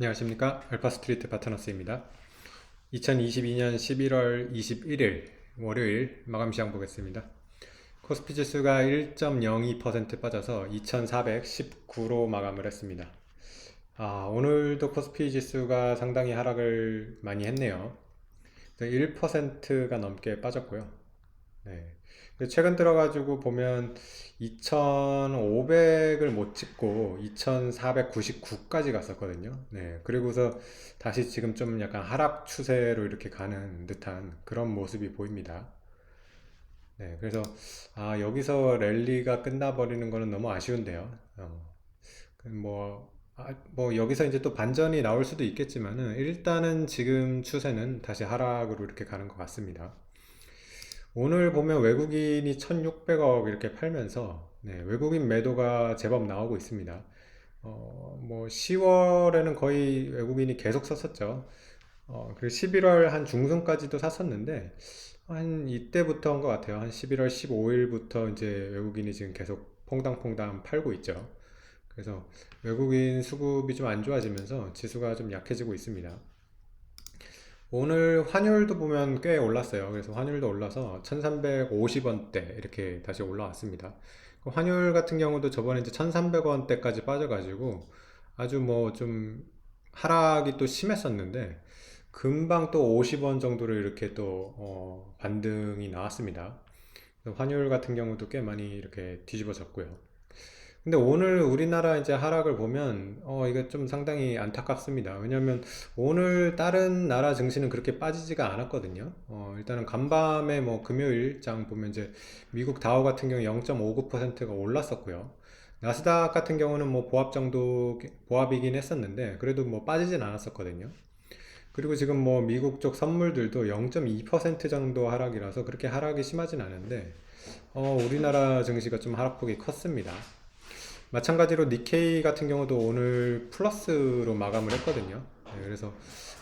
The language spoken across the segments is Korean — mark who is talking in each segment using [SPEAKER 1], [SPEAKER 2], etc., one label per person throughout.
[SPEAKER 1] 안녕하십니까. 알파스트리트 파트너스입니다. 2022년 11월 21일 월요일 마감 시장 보겠습니다. 코스피 지수가 1.02% 빠져서 2419로 마감을 했습니다. 아 오늘도 코스피 지수가 상당히 하락을 많이 했네요. 1%가 넘게 빠졌고요. 네. 근데 최근 들어가지고 보면 2500을 못 찍고 2499까지 갔었거든요. 네. 그리고서 다시 지금 좀 약간 하락 추세로 이렇게 가는 듯한 그런 모습이 보입니다. 네. 그래서 아, 여기서 랠리가 끝나버리는 거는 너무 아쉬운데요. 어. 그 뭐, 아, 뭐 여기서 이제 또 반전이 나올 수도 있겠지만은 일단은 지금 추세는 다시 하락으로 이렇게 가는 것 같습니다. 오늘 보면 외국인이 1600억 이렇게 팔면서 네, 외국인 매도가 제법 나오고 있습니다. 어, 뭐 10월에는 거의 외국인이 계속 샀었죠. 어, 그리고 11월 한 중순까지도 샀었는데 한 이때부터인 것 같아요. 한 11월 15일부터 이제 외국인이 지금 계속 퐁당퐁당 팔고 있죠. 그래서 외국인 수급이 좀 안 좋아지면서 지수가 좀 약해지고 있습니다. 오늘 환율도 보면 꽤 올랐어요. 그래서 환율도 올라서 1350원대 이렇게 다시 올라왔습니다. 그 환율 같은 경우도 저번에 이제 1300원대까지 빠져가지고 아주 뭐 좀 하락이 또 심했었는데 금방 또 50원 정도로 이렇게 또 어, 반등이 나왔습니다. 환율 같은 경우도 꽤 많이 이렇게 뒤집어졌고요. 근데 오늘 우리나라 이제 하락을 보면 어 이게 좀 상당히 안타깝습니다. 왜냐하면 오늘 다른 나라 증시는 그렇게 빠지지가 않았거든요. 어 일단은 간밤에 뭐 금요일장 보면 이제 미국 다우 같은 경우 0.59%가 올랐었고요. 나스닥 같은 경우는 뭐 보합 정도 보합이긴 했었는데 그래도 뭐 빠지진 않았었거든요. 그리고 지금 뭐 미국 쪽 선물들도 0.2% 정도 하락이라서 그렇게 하락이 심하진 않은데 어 우리나라 증시가 좀 하락폭이 컸습니다. 마찬가지로 니케이 같은 경우도 오늘 플러스로 마감을 했거든요. 네, 그래서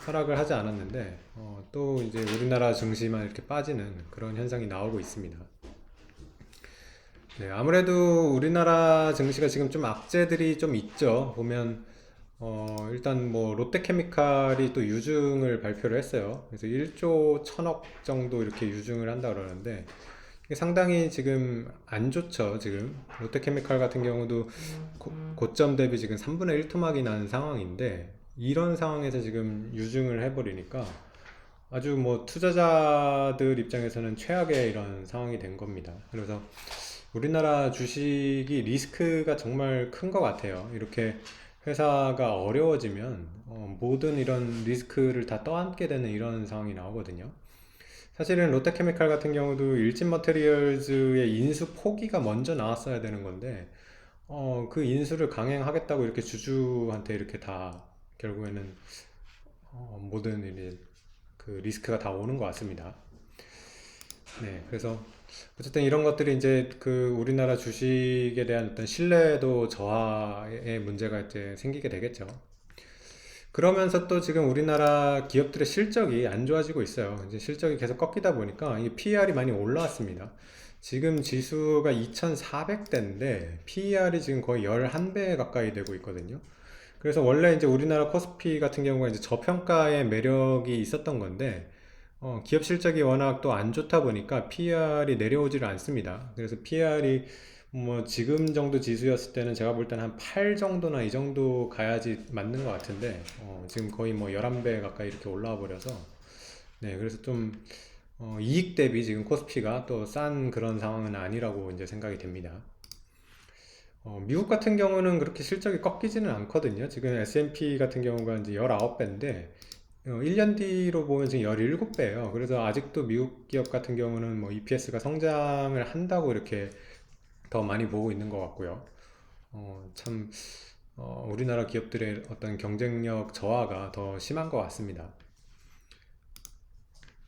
[SPEAKER 1] 하락을 하지 않았는데 어, 또 이제 우리나라 증시만 이렇게 빠지는 그런 현상이 나오고 있습니다. 네, 아무래도 우리나라 증시가 지금 좀 악재들이 좀 있죠. 보면 어, 일단 뭐 롯데케미칼이 또 유증을 발표를 했어요. 그래서 1조 1000억 정도 이렇게 유증을 한다 그러는데 상당히 지금 안 좋죠. 지금 롯데케미칼 같은 경우도 고, 점 대비 지금 3분의 1 토막이 난 상황인데 이런 상황에서 지금 유증을 해버리니까 아주 뭐 투자자들 입장에서는 최악의 이런 상황이 된 겁니다. 그래서 우리나라 주식이 리스크가 정말 큰 것 같아요. 이렇게 회사가 어려워지면 어, 모든 이런 리스크를 다 떠안게 되는 이런 상황이 나오거든요. 사실은 롯데케미칼 같은 경우도 일진 머테리얼즈의 인수 포기가 먼저 나왔어야 되는 건데 어, 그 인수를 강행하겠다고 이렇게 주주한테 이렇게 다 결국에는 어, 모든 이제 그 리스크가 다 오는 것 같습니다. 네, 그래서 어쨌든 이런 것들이 이제 그 우리나라 주식에 대한 어떤 신뢰도 저하의 문제가 이제 생기게 되겠죠. 그러면서 또 지금 우리나라 기업들의 실적이 안 좋아지고 있어요. 이제 실적이 계속 꺾이다 보니까 이 PER이 많이 올라왔습니다. 지금 지수가 2,400대인데 PER이 지금 거의 11배 가까이 되고 있거든요. 그래서 원래 이제 우리나라 코스피 같은 경우가 이제 저평가의 매력이 있었던 건데 어, 기업 실적이 워낙 또 안 좋다 보니까 PER이 내려오지를 않습니다. 그래서 PER이 뭐 지금 정도 지수였을 때는 제가 볼 때는 한 8 정도나 이 정도 가야지 맞는 것 같은데 어, 지금 거의 뭐 11배 가까이 이렇게 올라와 버려서 네 그래서 좀 어, 이익 대비 지금 코스피가 또 싼 그런 상황은 아니라고 이제 생각이 됩니다. 어, 미국 같은 경우는 그렇게 실적이 꺾이지는 않거든요. 지금 S&P 같은 경우가 이제 19배인데 어, 1년 뒤로 보면 지금 17배예요. 그래서 아직도 미국 기업 같은 경우는 뭐 EPS가 성장을 한다고 이렇게 더 많이 보고 있는 것 같고요. 어, 참 어, 우리나라 기업들의 어떤 경쟁력 저하가 더 심한 것 같습니다.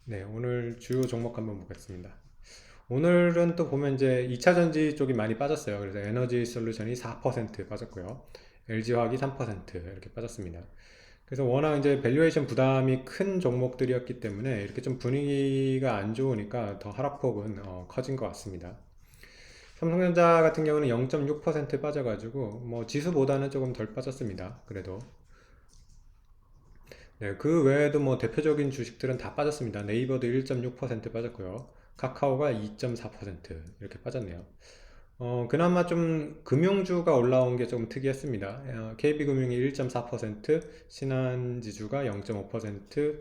[SPEAKER 1] 네, 오늘 주요 종목 한번 보겠습니다. 오늘은 또 보면 이제 2차 전지 쪽이 많이 빠졌어요. 그래서 에너지 솔루션이 4% 빠졌고요. LG화학이 3% 이렇게 빠졌습니다. 그래서 워낙 이제 밸류에이션 부담이 큰 종목들이었기 때문에 이렇게 좀 분위기가 안 좋으니까 더 하락폭은 어, 커진 것 같습니다. 삼성전자 같은 경우는 0.6% 빠져가지고 뭐 지수보다는 조금 덜 빠졌습니다. 그래도 네, 그 외에도 뭐 대표적인 주식들은 다 빠졌습니다. 네이버도 1.6% 빠졌고요. 카카오가 2.4% 이렇게 빠졌네요. 어, 그나마 좀 금융주가 올라온 게 좀 특이했습니다. 어, KB금융이 1.4%, 신한지주가 0.5%,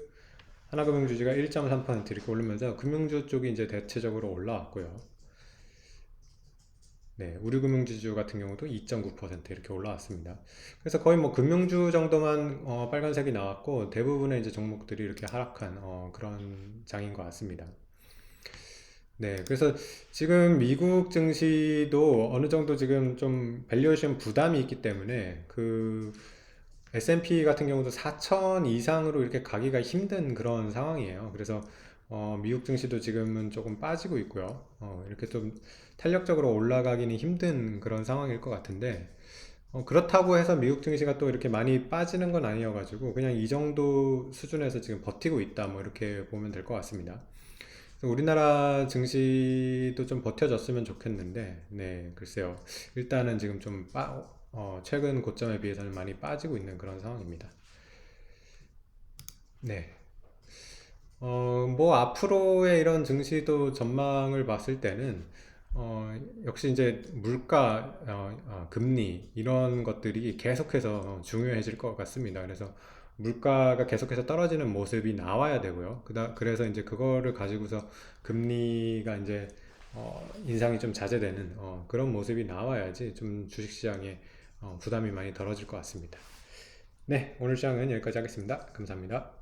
[SPEAKER 1] 하나금융주주가 1.3% 이렇게 오르면서 금융주 쪽이 이제 대체적으로 올라왔고요. 네, 우리금융지주 같은 경우도 2.9% 이렇게 올라왔습니다. 그래서 거의 뭐 금융주 정도만 어, 빨간색이 나왔고 대부분의 이제 종목들이 이렇게 하락한 어, 그런 장인 것 같습니다. 네, 그래서 지금 미국 증시도 어느 정도 지금 좀 밸류에이션 부담이 있기 때문에 그 S&P 같은 경우도 4천 이상으로 이렇게 가기가 힘든 그런 상황이에요. 그래서 어, 미국 증시도 지금은 조금 빠지고 있고요. 어, 이렇게 좀 탄력적으로 올라가기는 힘든 그런 상황일 것 같은데 어, 그렇다고 해서 미국 증시가 또 이렇게 많이 빠지는 건 아니어가지고 그냥 이 정도 수준에서 지금 버티고 있다 뭐 이렇게 보면 될 것 같습니다. 우리나라 증시도 좀 버텨줬으면 좋겠는데 네 글쎄요 일단은 지금 좀 빠, 어, 최근 고점에 비해서는 많이 빠지고 있는 그런 상황입니다. 네. 어, 뭐 앞으로의 이런 증시도 전망을 봤을 때는 어, 역시 이제 물가, 어, 어, 금리 이런 것들이 계속해서 어, 중요해질 것 같습니다. 그래서 물가가 계속해서 떨어지는 모습이 나와야 되고요. 그다, 그래서 이제 그거를 가지고서 금리가 이제 어, 인상이 좀 자제되는 어, 그런 모습이 나와야지 좀 주식시장에 어, 부담이 많이 덜어질 것 같습니다. 네, 오늘 시장은 여기까지 하겠습니다. 감사합니다.